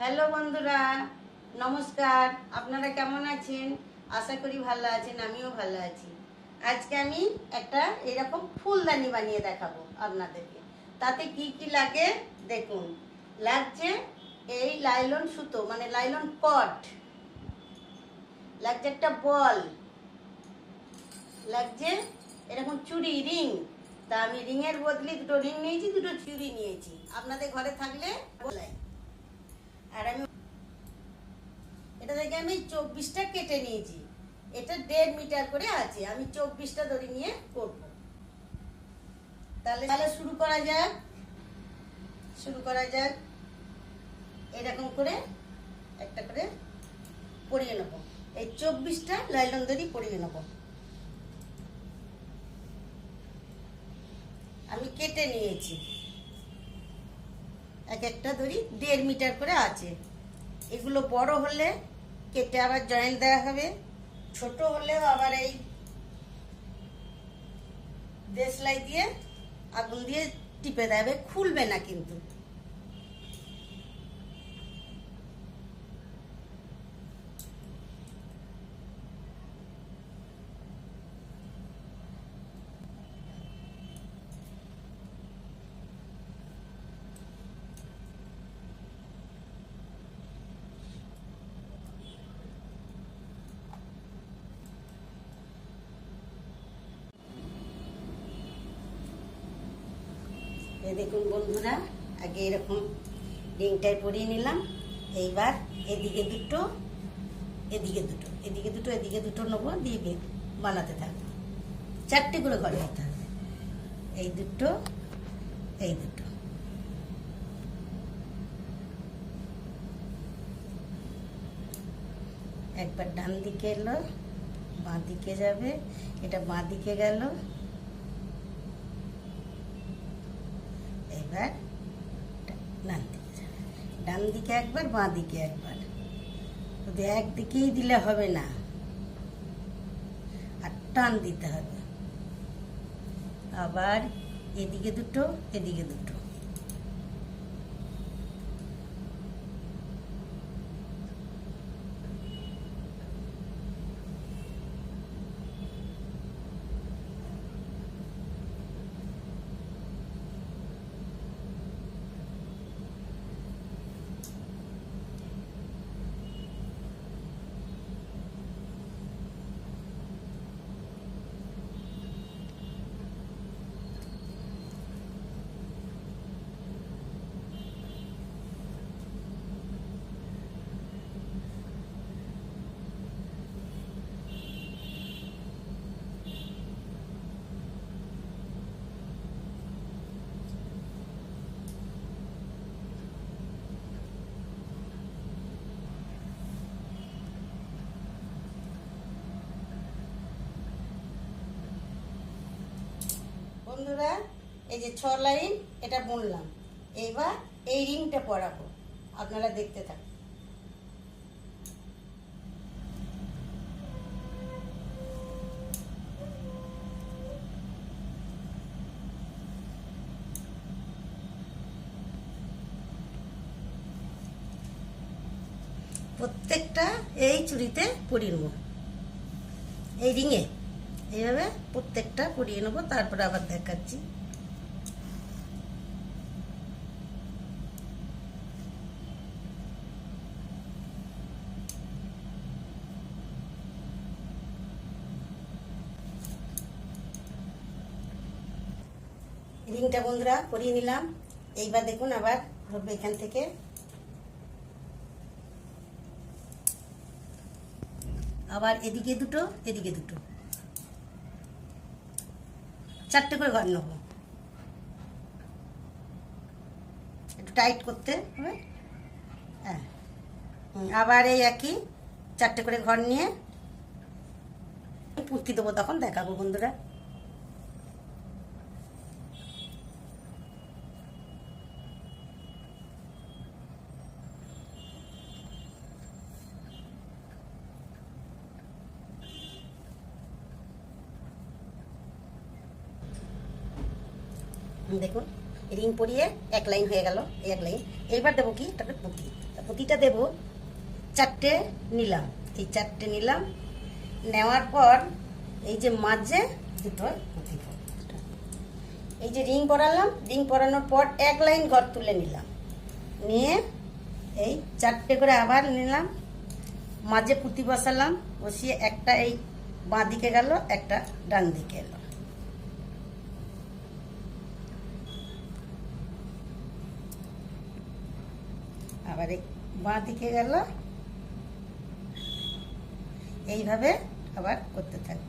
Hello বন্ধুরা, নমস্কার। আপনারা কেমন আছেন? আশা করি ভালো আছেন, আমিও ভালো আছি। আজকে আমি একটা এরকম ফুলদানি বানিয়ে দেখাবো আপনাদেরকে। তাতে কি কি লাগে দেখুন। লাগছে এই লাইলন সুতো মানে লাইলন কট। লাগছে একটা বল। লাগছে এরকম চুড়ি, রিং। তা আমি রিংয়ের বদলে দুটো রিং নিয়েছি, দুটো চুড়ি নিয়েছি। আপনাদের ঘরে থাকলে বলাই আর আমি এটা থেকে আমি চব্বিশটা কেটে নিয়েছি। এটা দেড় মিটার করে আছে। আমি চব্বিশটা দড়ি নিয়ে করব। তাহলে তাহলে শুরু করা যাক। শুরু করা যাক। এরকম করে একটা করে পরিয়ে নেব। এই চব্বিশটা লাইলন দড়ি পরিয়ে নেব। আমি কেটে নিয়েছি। এক একটা দড়ি দেড় মিটার করে আছে। এগুলো বড় হলে কেটে আবার জয়েন্ট দেওয়া হবে। ছোট হলেও আবার এই দেশলাই দিয়ে আগুন দিয়ে টিপে দেবে খুলবে না কিন্তু। এই দেখুন বন্ধুরা, আগে এরকম রিংটায় পরিয়ে নিলাম। এইবার এদিকে দুটো এদিকে দুটো এদিকে দুটো এদিকে দুটো নেব, দিয়ে বানাতে থাকব। চারটে করে ঘরে হতে হবে। এই দুটো এই দুটো। একবার ডান দিকে এলো, বাঁ দিকে যাবে, এটা বাঁ দিকে গেল। এবার ডান দিকে। ডান দিকে একবার, বাঁ দিকে একবার। যদি একদিকেই দিলে হবে না। আর টান দিতে হবে। আবার এদিকে দুটো এদিকে দুটো। বন্ধুরা, এই যে ছ লাইন, এটা বুনলাম। এইবার এই রিংটা পরাবো। আপনারা দেখতে থাকুন। প্রত্যেকটা এই চুড়িতে পরিব। এই রিংয়ে। এইভাবে প্রত্যেকটা পরিয়ে নেব, তারপরে আবার দেখাচ্ছি। রিংটা বন্ধুরা পরিয়ে নিলাম। এইবার দেখুন আবার ধরবো এখান থেকে। আবার এদিকে দুটো এদিকে দুটো। চারটে করে ঘর নেব। একটু টাইট করতে হবে। হ্যাঁ। আবার এই একই চারটে করে ঘর নিয়ে। পুঁতি দেবো তখন, দেখাবো বন্ধুরা। দেখুন রিং পরিয়ে এক লাইন হয়ে গেল এক লাইন এইবার দেবো কি? তারপরে পুঁতি। পুঁতিটা দেবো চারটে নিলাম। এই চারটে নিলাম। নেওয়ার পর এই যে মাঝে দুটো পুঁতি। এই যে রিং পরালাম রিং পরানোর পর এক লাইন ঘর তুলে নিলাম। নিয়ে এই চারটে করে আবার নিলাম। মাঝে পুঁতি বসালাম, বসিয়ে একটা এই বাঁ দিকে গেল, একটা ডান দিকে এলো। আবার বাঁ দিকে গেল। এইভাবে আবার করতে থাকবে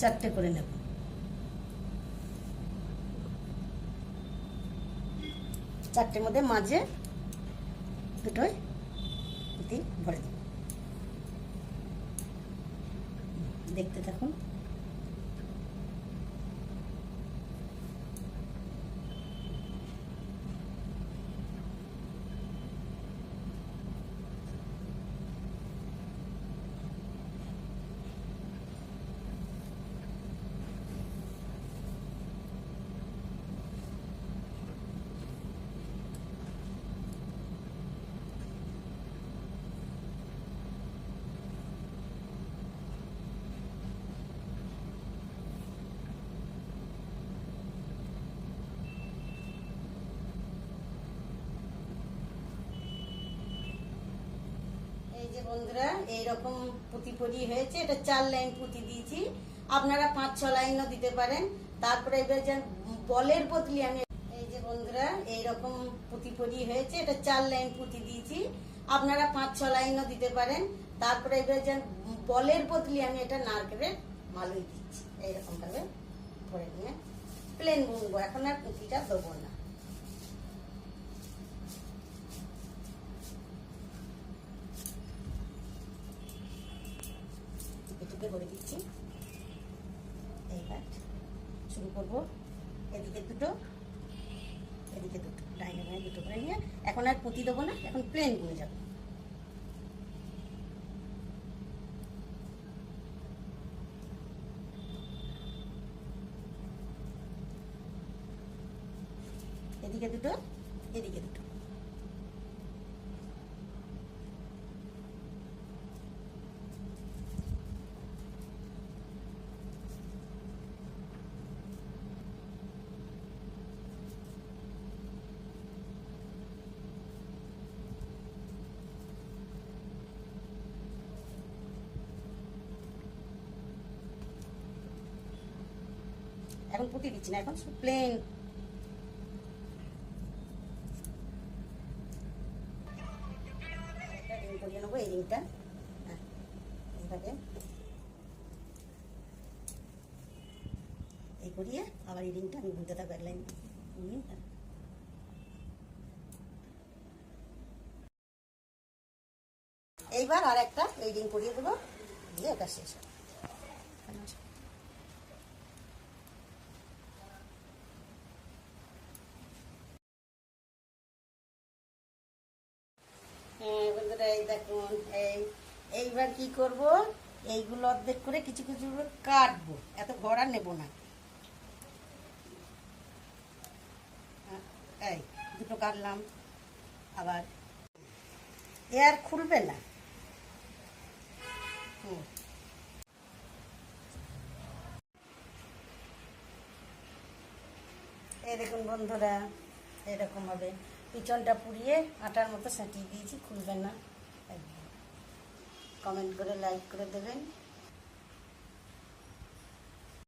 চারটে করে নেব। চারটের মধ্যে মাঝে দুটোই ভরে দেব। দেখতে থাকুন। বন্ধুরা, এইরকম পুঁতি পরি হয়েছে। এটা চার লাইন পুঁতি দিয়েছি। আপনারা পাঁচ, ছ লাইনও দিতে পারেন। তারপরে এবার যে বলের বদলি আমি এই যে বন্ধুরা, এইরকম পুঁতি পরি হয়েছে। এটা চার লাইন পুঁতি দিয়েছি। আপনারা পাঁচ, ছ লাইনও দিতে পারেন। তারপরে এবার যে বলের বদলি আমি এটা নারকেলের মালুই দিচ্ছি। এইরকম ভাবে করে নিয়ে। প্লেন বুনবো এখন আর পুঁতিটা দেবো না। এটুকে করে দিচ্ছি। এই এইবার শুরু করব। এদিকে দুটো এদিকে দুটো। ডাইনে বাঁয়ে দুটো করে নিয়ে এখন আর পুঁতি দেবো না, এখন প্লেন বুনে যাব। এদিকে দুটো এদিকে দুটো। এখন পুঁতি দিচ্ছি না, এখন প্লেন করিয়ে নেব এই রিংটা হ্যাঁ এইভাবে। এই করিয়ে আবার এই রিংটা আমি বুনতে থাকব লাইন এইবার আর একটা এই রিং করিয়ে দেবো, দিয়ে এটা শেষ হবে। হ্যাঁ বন্ধুরা এই দেখুন, এই, এইবার কি করব? এইগুলো অর্ধেক করে কিছু কিছু কাটবো। এত আর নেব না। এই, দুটো কাটলাম। আবার এ আর খুলবে না। হুম। এই দেখুন বন্ধুরা, এরকম হবে পিছনটা পুড়িয়ে আটার মতো সাঁটিয়ে দিয়েছি, খুলবে না। কমেন্ট করে লাইক করে দেবেন।